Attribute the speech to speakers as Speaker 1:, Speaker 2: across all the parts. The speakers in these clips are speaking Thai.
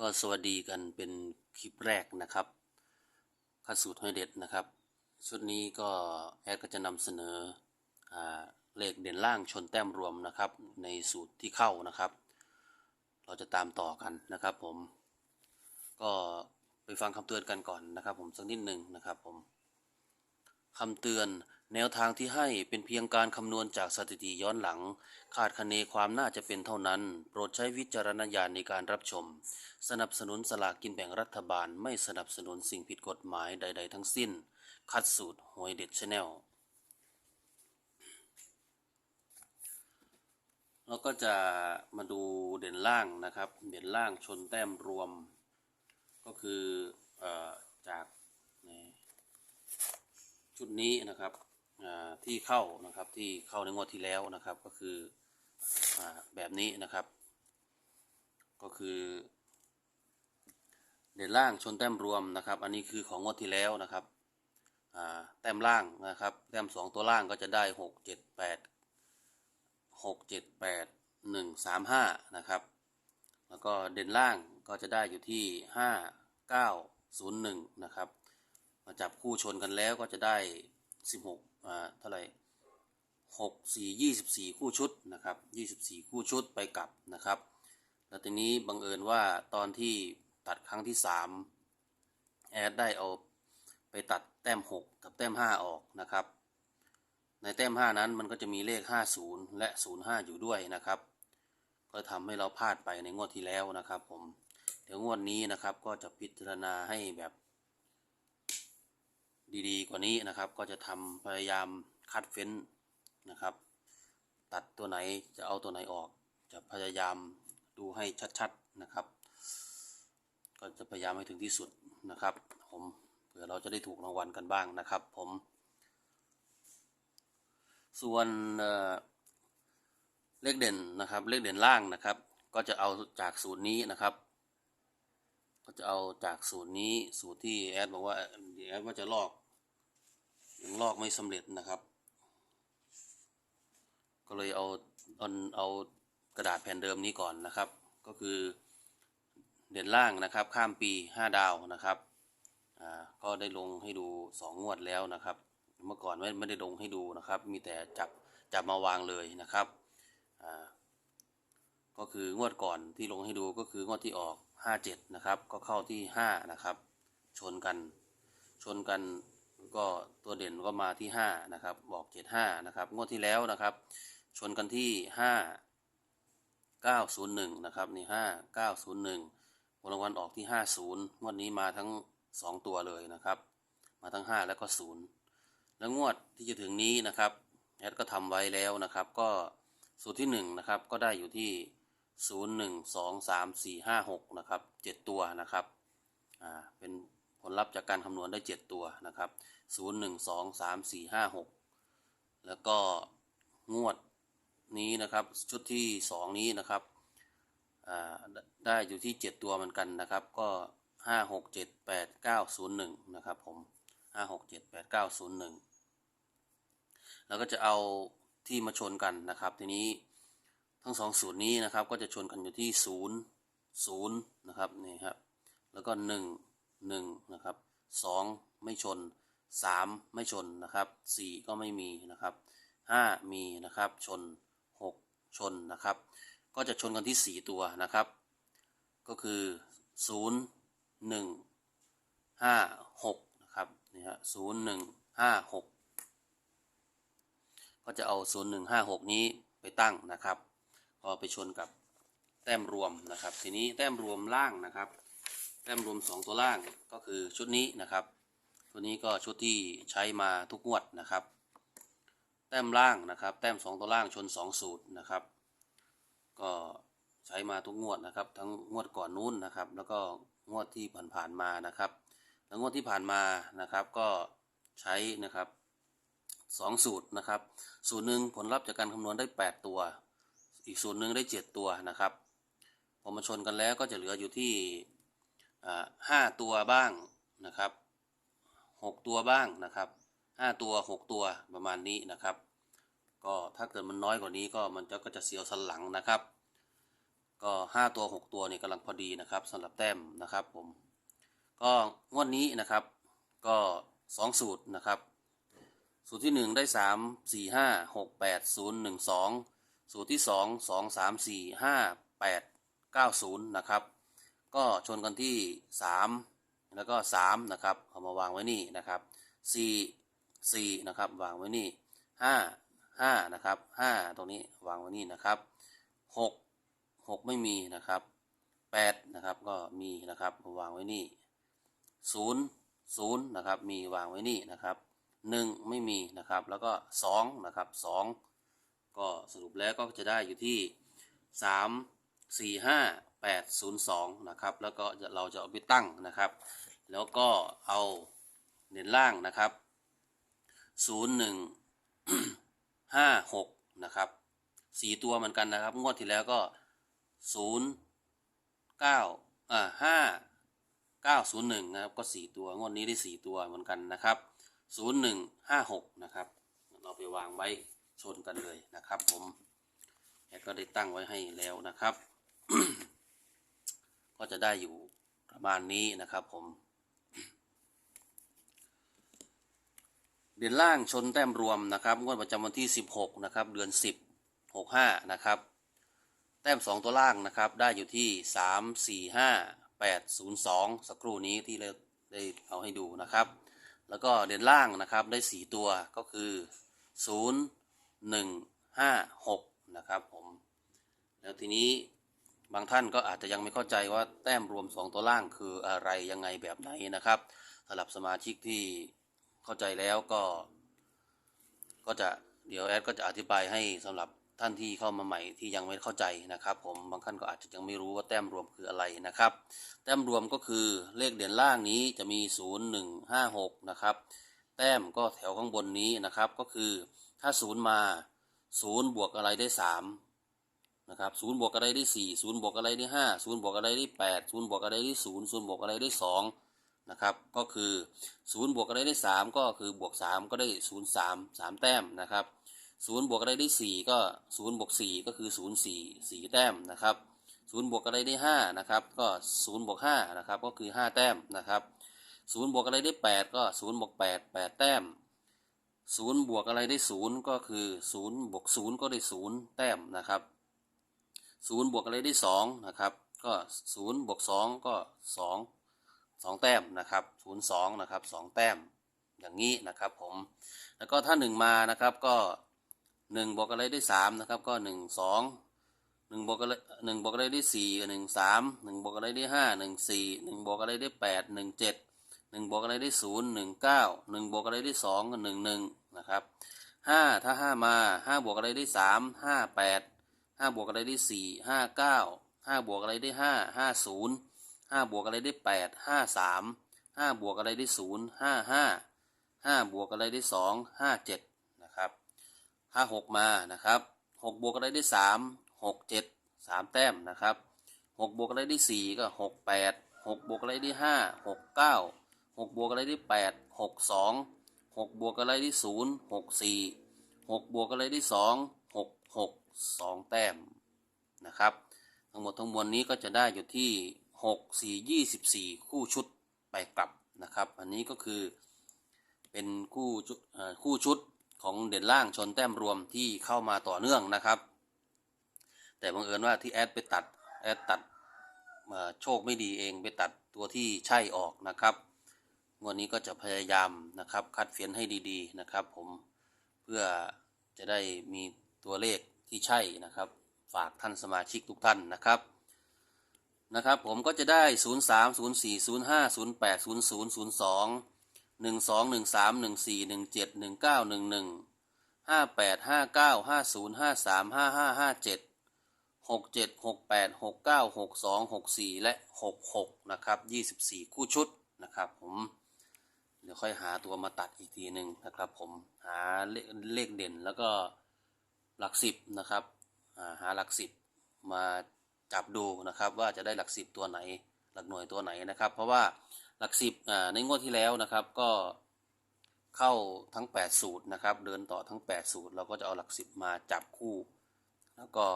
Speaker 1: ก็สวัสดีกันเป็นคลิปแรกนะครับข้าสูตรห้อยเด็ดนะครับ ชุดนี้ก็แอดก็จะนำเสนออเลขเด่นล่างชนแต้มรวมนะครับ ในสูตรที่เข้านะครับ เราจะตามต่อกันนะครับผม ก็ไปฟังคำเตือนกันก่อนนะครับ ผมสักนิดหนึ่งนะครับผมคำเตือน แนวทางที่ให้เป็นเพียงการคำนวณจากสถิติย้อนหลังขาดคะเนความน่าจะเป็นเท่านั้น โปรดใช้วิจารณญาณในการรับชม สนับสนุนสลากกินแบ่งรัฐบาลไม่สนับสนุนสิ่งผิดกฎหมายใด ๆ ทั้งสิ้น คัดสูตรหวยเด็ดชแนลเราก็จะมาดูเด่นล่างนะครับ เด่นล่างชนแต้มรวม ก็คือออจากชุดนี้นะครับ ที่เข้านะครับที่เข้าในงวดที่แล้วนะครับก็คืออแบบนี้นะครับ ก็คือ เด่นล่างชนแต้มรวมนะครับ อันนี้คือของงวดที่แล้วนะครับแต้มล่างนะครับแต้มสองตัวล่างก็จะได้หกเจ็ดแปดหกเจ็ดแปดหนึ่งสามห้านะครับ แล้วก็เด่นล่างก็จะได้อยู่ที่ห้าเก้าศูนย์หนึ่งนะครับ มาจับคู่ชนกันแล้วก็จะได้สิบหก เท่าไหร่หกสี่ยี่สิบสี่คู่ชุดนะครับยี่สิบสี่คู่ชุดไปกลับนะครับ แล้วทีนี้บังเอิญว่าตอนที่ตัดครั้งที่สามแอดได้เอาไปตัดแต้มหกกับแต้มห้าออกนะครับ ในแต้มห้านั้นมันก็จะมีเลขห้าศูนย์และศูนย์ห้าอยู่ด้วยนะครับ ก็ทำให้เราพลาดไปในงวดที่แล้วนะครับ ผมเดี๋ยวงวดนี้นะครับก็จะพิจารณาให้แบบ ดีๆ กว่านี้นะครับ ก็จะทำพยายามคัดเฟ้นนะครับ ตัดตัวไหนจะเอาตัวไหนออก จะพยายามดูให้ชัดๆนะครับ ก็จะพยายามให้ถึงที่สุดนะครับ ผมเผื่อเราจะได้ถูกรางวัลกันบ้างนะครับ ผม ส่วนเอ่อเลขเด่นนะครับ เลขเด่นล่างนะครับ ก็จะเอาจากสูตรนี้นะครับก็จะเอาจากสูตรนี้สูตรที่แอดบอกว่าแอดว่าจะลอก ยังลอกไม่สำเร็จนะครับ ก็เลยเอาเอาเอากระดาษแผ่นเดิมนี้ก่อนนะครับ ก็คือเด่นล่างนะครับ ข้ามปีห้าดาวนะครับอ่าก็ได้ลงให้ดูสองงวดแล้วนะครับ เมื่อก่อนไม่ไม่ได้ลงให้ดูนะครับ มีแต่จับจับมาวางเลยนะครับอ่าก็คืองวดก่อนที่ลงให้ดูก็คืองวดที่ออก 57 นะครับ ก็เข้าที่ 5 นะครับ ชนกันชนกัน ก็ตัวเด่นก็มาที่5นะครับบอก75นะครับงวดที่แล้วนะครับชนกันที่5 901นะครับนี่5 901ผลรางวัลออกที่50งวดนี้มาทั้ง2ตัวเลยนะครับ มาทั้ง5แล้วก็0แล้วงวดที่จะถึงนี้นะครับแอดก็ทำไว้แล้วนะครับ ก็สูตรที่1นะครับก็ได้อยู่ที่0 1 2 3 4 5 6นะครับ7ตัวนะครับอ่าเป็นผลลัพธ์จากการคำนวณได้ 7 ตัวนะครับ 0 1 2 3 4 5 6แล้วก็งวดนี้นะครับชุดที่2นี้นะครับได้อยู่ที่7ตัวเหมือนกันนะครับ ก็5 6 7 8 9 0 1นะครับผม5 6 7 8 9 0 1แล้วก็จะเอาที่มาชนกันนะครับ ทีนี้ทั้งสองสูตรนี้นะครับ ก็จะชนกันอยู่ที่ศูนย์ศูนย์นะครับนี่ครับแล้วก็หนึ่งหนึ่งนะครับสองไม่ชน สามไม่ชนนะครับสี่ก็ไม่มีนะครับห้ามีนะครับ ชนหกชนนะครับ ก็จะชนกันที่สี่ตัวนะครับ ก็คือศูนย์หนึ่งห้าหกนะครับ นี่ฮะศูนย์หนึ่งห้าหกก็จะเอา 0156 นี้ไปตั้งนะครับก็ไปชนกับแต้มรวมนะครับ ทีนี้แต้มรวมล่างนะครับ แต้มรวม 2 ตัวล่างก็คือชุดนี้นะครับ ชุดนี้ก็ชุดที่ใช้มาทุกงวดนะครับ แต้มล่างนะครับ แต้ม 2 ตัวล่างชน2สูตรนะครับ ก็ใช้มาทุกงวดนะครับ ทั้งงวดก่อนนู้นนะครับ แล้วก็งวดที่ผ่านๆมานะครับแล้วงวดที่ผ่านมานะครับก็ใช้นะครับสองสูตรนะครับ สูตรหนึ่งผลลัพธ์จากการคำนวณได้ 8 ตัว อีกสูตรหนึ่งได้ 7 ตัวนะครับพอมาชนกันแล้วก็จะเหลืออยู่ที่ห้าตัวบ้างนะครับ หกตัวบ้างนะครับห้าตัวหกตัวประมาณนี้นะครับ ก็ถ้าเกิดมันน้อยกว่านี้ก็มันจะก็จะเสียวสันหลังนะครับ ก็ห้าตัวหกตัวนี่กำลังพอดีนะครับสำหรับแต้มนะครับผมก็งวดนี้นะครับ ก็สองสูตรนะครับ สูตรที่หนึ่งได้สามสี่ห้าหกแปดศูนย์หนึ่งสองสูตรที่สองสองสามสี่ห้าแปดเก้าศูนย์นะครับ ก็ชนกันที่สาม แล้วก็สามนะครับเอามาวางไว้นี่นะครับสี่สี่นะครับวางไว้นี่ห้าห้านะครับห้าตรงนี้วางไว้นี่นะครับหกหกไม่มีนะครับแปดนะครับก็มีนะครับมาวางไว้นี่ศูนย์ศูนย์นะครับมีวางไว้นี่นะครับหนึ่งไม่มีนะครับแล้วก็สองนะครับสองก็สรุปแล้วก็จะได้อยู่ที่สาม สี่ห้าแปดศูนย์สองนะครับ แล้วก็เราจะเอาไปตั้งนะครับ แล้วก็เอาเด่นล่างนะครับศูนย์หนึ่งห้าหกนะครับสี่ตัวเหมือนกันนะครับ งวดที่แล้วก็ศูนย์เก้าอ่าห้าเก้าศูนย์หนึ่งนะครับ ก็สี่ตัว งวดนี้ได้สี่ตัวเหมือนกันนะครับศูนย์หนึ่งห้าหกนะครับ เราไปวางไว้ชนกันเลยนะครับผมแอดก็ได้ตั้งไว้ให้แล้วนะครับ ก็จะได้อยู่ประมาณนี้นะครับผม เดือนล่างชนแต้มรวมนะครับงวดประจำวันที่ 16 นะครับ เดือน 10 65 นะครับ แต้ม 2 ตัวล่างนะครับ ได้อยู่ที่ 3 4 5 8 0 2 สักครู่นี้ที่เราได้เอาให้ดูนะครับ แล้วก็เด่นล่างนะครับได้ 4 ตัวก็คือ 0 1 5 6 นะครับผม แล้วทีนี้ บางท่านก็อาจจะยังไม่เข้าใจว่าแต้มรวม 2 ตัวล่างคืออะไรยังไงแบบไหนนะครับสำหรับสมาชิกที่เข้าใจแล้วก็ ก็จะเดี๋ยวแอดก็จะอธิบายให้สำหรับท่านที่เข้ามาใหม่ที่ยังไม่เข้าใจนะครับ ผมบางท่านก็อาจจะยังไม่รู้ว่าแต้มรวมคืออะไรนะครับ แต้มรวมก็คือเลขเด่นล่างนี้จะมี 0 1 5 6 นะครับ แต้มก็แถวข้างบนนี้นะครับก็คือถ้า 0 มา 0 บวกอะไรได้ 3 นะครับศูนย์บวกอะไรได้สี่ศูนย์บวกอะไรได้ห้าศูนย์บวกอะไรได้แปดศูนย์บวกอะไรได้ศูนย์ศูนย์บวกอะไรได้สองนะครับก็คือศูนย์บวกอะไรได้สามก็คือบวกสามก็ได้ศูนย์สามสามแต้มนะครับศูนย์บวกอะไรได้สี่ก็ศูนย์บวกสี่ก็คือศูนย์สี่สี่แต้มนะครับศูนย์บวกอะไรได้ห้านะครับก็ศูนย์บวกห้านะครับก็คือห้าแต้มนะครับศูนย์บวกอะไรได้แปดก็ศูนย์บวกแปดแปดแต้มศูนย์บวกอะไรได้ศูนย์ก็คือศูนย์บวกศูนย์ก็ได้ศูนย์แต้มนะครับ 0บวกอะไรได้2นะครับก็0บวก2ก็2 2 แต้มนะครับ0 2นะครับ2แต้มอย่างนี้นะครับผมแล้วก็ถ้า 1 มานะครับก็1บวกอะไรได้3นะครับก็ 1 2 1บวกอะไร1บวกอะไรได้4 1 3 1บวกอะไรได้5 1 4 1บวกอะไรได้ 8 1 7 1บวกอะไรได้ 0 1 9 1บวกอะไรได้2ก็1 1นะครับ5ถ้า 5 มา 5 บวกอะไรได้ 3 5 8 ห้าบวกอะไรได้สี่ห้าเก้าห้าบวกอะไรได้ห้าห้าศูนย์ห้าบวกอะไรได้แปดห้าสามห้าบวกอะไรได้ศูนย์ห้าห้าห้าบวกอะไรได้สองห้าเจ็ดนะครับห้าหกมานะครับหกบวกอะไรได้สามหกเจ็ดสามแต้มนะครับหกบวกอะไรได้สี่ก็หกแปดหกบวกอะไรได้ห้าหกเก้าหกบวกอะไรได้แปดหกสองหกบวกอะไรได้ศูนย์หกสี่หกบวกอะไรได้สอง 6 2 แต้มนะครับ ทั้งหมดทั้งมวลนี้ก็จะได้อยู่ที่ 6 4 24 คู่ชุดไปกลับนะครับ อันนี้ก็คือเป็นคู่ชุดเอ่อคู่ชุดของเด่นล่างชนแต้มรวมที่เข้ามาต่อเนื่องนะครับ แต่บังเอิญว่าที่แอดไปตัดแอดตัดโชคไม่ดีเองไปตัดตัวที่ใช่ออกนะครับวดนี้ก็จะพยายามนะครับคัดเฟ้นให้ดีๆนะครับ ผมเพื่อจะได้มี ตัวเลขที่ใช่นะครับ ฝากท่านสมาชิกทุกท่านนะครับนะครับ ผมก็จะได้ 0 3 0 4 0 5 0 8 0 0 0 2 1 2 1 3 1 4 1 7 1 9 1 1 5 8 5 9 5 0 5 3 5 5 5 7 6 7 6 8 6 9 6 2 6 4 และ 6 6 นะครับ 24 คู่ชุดนะครับผมเดี๋ยวค่อยหาตัวมาตัดอีกทีหนึ่งนะครับผมหาเลขเลขเด่นแล้วก็ หลักสิบนะครับาหาหลักสิบมาจับดูนะครับ ว่าจะได้หลักสิบตัวไหน หลักหน่วยตัวไหนนะครับ เพราะว่าหลักสิบในงวดที่แล้วนะครับก็เข้าทั้ง 8 สูตรนะครับ เดินต่อทั้ง 8 สูตร เราก็จะเอาหลักสิบมาจับคู่ แล้วก็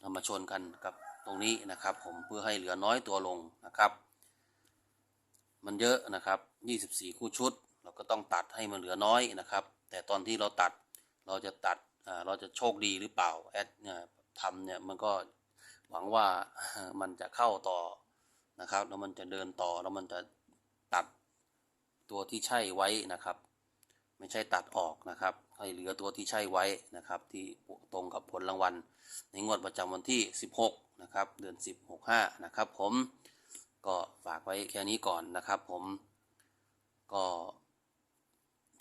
Speaker 1: เอามาชนกันกับตรงนี้นะครับ ผมเพื่อให้เหลือน้อยตัวลงนะครับ มันเยอะนะครับ 24 คู่ชุด เราก็ต้องตัดให้มันเหลือน้อยนะครับ แต่ตอนที่เราตัดเราจะตัด เราจะโชคดีหรือเปล่าแอดเนี่ยทำเนี่ยมันก็หวังว่ามันจะเข้าต่อนะครับแล้วมันจะเดินต่อแล้วมันจะตัดตัวที่ใช่ไว้นะครับ ไม่ใช่ตัดออกนะครับ ให้เหลือตัวที่ใช่ไว้นะครับ ที่ตรงกับผลรางวัล ในงวดประจำวันที่ 16 นะครับ เดือน 16 5 นะครับ ผมก็ฝากไว้แค่นี้ก่อนนะครับ ผมก็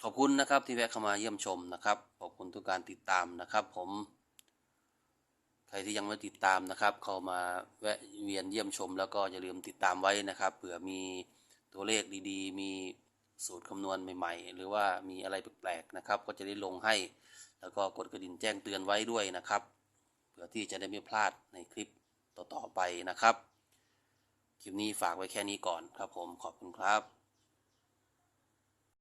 Speaker 1: ขอบคุณนะครับที่แวะเข้ามาเยี่ยมชมนะครับ ขอบคุณทุกการติดตามนะครับ ผม ใครที่ยังไม่ติดตามนะครับ เข้ามาแวะเวียนเยี่ยมชม แล้วก็อย่าลืมติดตามไว้นะครับเผื่อมีตัวเลขดีๆ มีสูตรคำนวณใหม่ๆ หรือว่ามีอะไรแปลกๆนะครับ ก็จะได้ลงให้ แล้วก็กดกระดิ่งแจ้งเตือนไว้ด้วยนะครับเผื่อที่จะได้ไม่พลาดในคลิปต่อๆไปนะครับ คลิปนี้ฝากไว้แค่นี้ก่อนครับผมขอบคุณครับ